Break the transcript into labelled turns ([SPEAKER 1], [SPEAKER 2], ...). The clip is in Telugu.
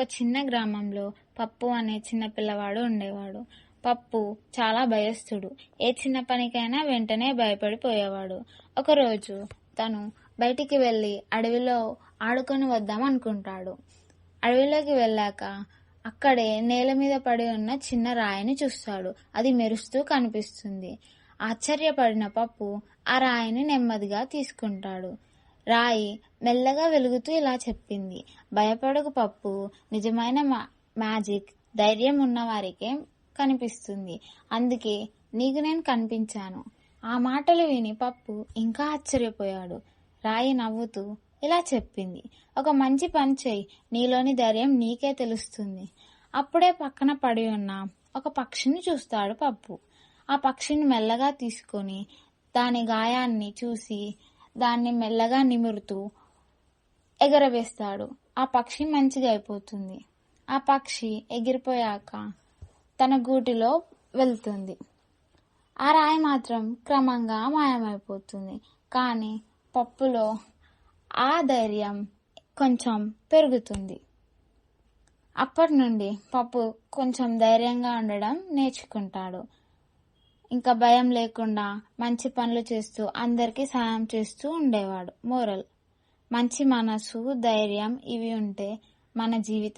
[SPEAKER 1] ఒక చిన్న గ్రామంలో పప్పు అనే చిన్న పిల్లవాడు ఉండేవాడు. పప్పు చాలా భయస్థుడు. ఏ చిన్న పనికైనా వెంటనే భయపడిపోయేవాడు. ఒకరోజు తను బయటికి వెళ్ళి అడవిలో ఆడుకొని వద్దాం అనుకుంటాడు. అడవిలోకి వెళ్ళాక అక్కడే నేల మీద పడి ఉన్న చిన్న రాయిని చూస్తాడు. అది మెరుస్తూ కనిపిస్తుంది. ఆశ్చర్యపడిన పప్పు ఆ రాయిని నెమ్మదిగా తీసుకుంటాడు. రాయి మెల్లగా వెలుగుతూ ఇలా చెప్పింది. భయపడకు పప్పు. నిజమైన మ్యాజిక్ ధైర్యం ఉన్నవారికే కనిపిస్తుంది. అందుకే నీకు నేను కనిపించాను. ఆ మాటలు విని పప్పు ఇంకా ఆశ్చర్యపోయాడు. రాయి నవ్వుతూ ఇలా చెప్పింది. ఒక మంచి పని చెయ్యి. నీలోని ధైర్యం నీకే తెలుస్తుంది. అప్పుడే పక్కన పడి ఉన్న ఒక పక్షిని చూస్తాడు పప్పు. ఆ పక్షిని మెల్లగా తీసుకొని దాని గాయాన్ని చూసి దాన్ని మెల్లగా నిమురుతూ ఎగరవేస్తాడు. ఆ పక్షి మంచిగా అయిపోతుంది. ఆ పక్షి ఎగిరిపోయాక తన గూటిలో వెళ్తుంది. ఆ రాయి మాత్రం క్రమంగా మాయమైపోతుంది. కానీ పప్పులో ఆ ధైర్యం కొంచెం పెరుగుతుంది. అప్పటి నుండి పప్పు కొంచెం ధైర్యంగా ఉండడం నేర్చుకుంటాడు. ఇంకా భయం లేకుండా మంచి పనులు చేస్తూ అందరికీ సాయం చేస్తూ ఉండేవాడు. మోరల్. మంచి మనసు ధైర్యం ఇవి ఉంటే మన జీవితం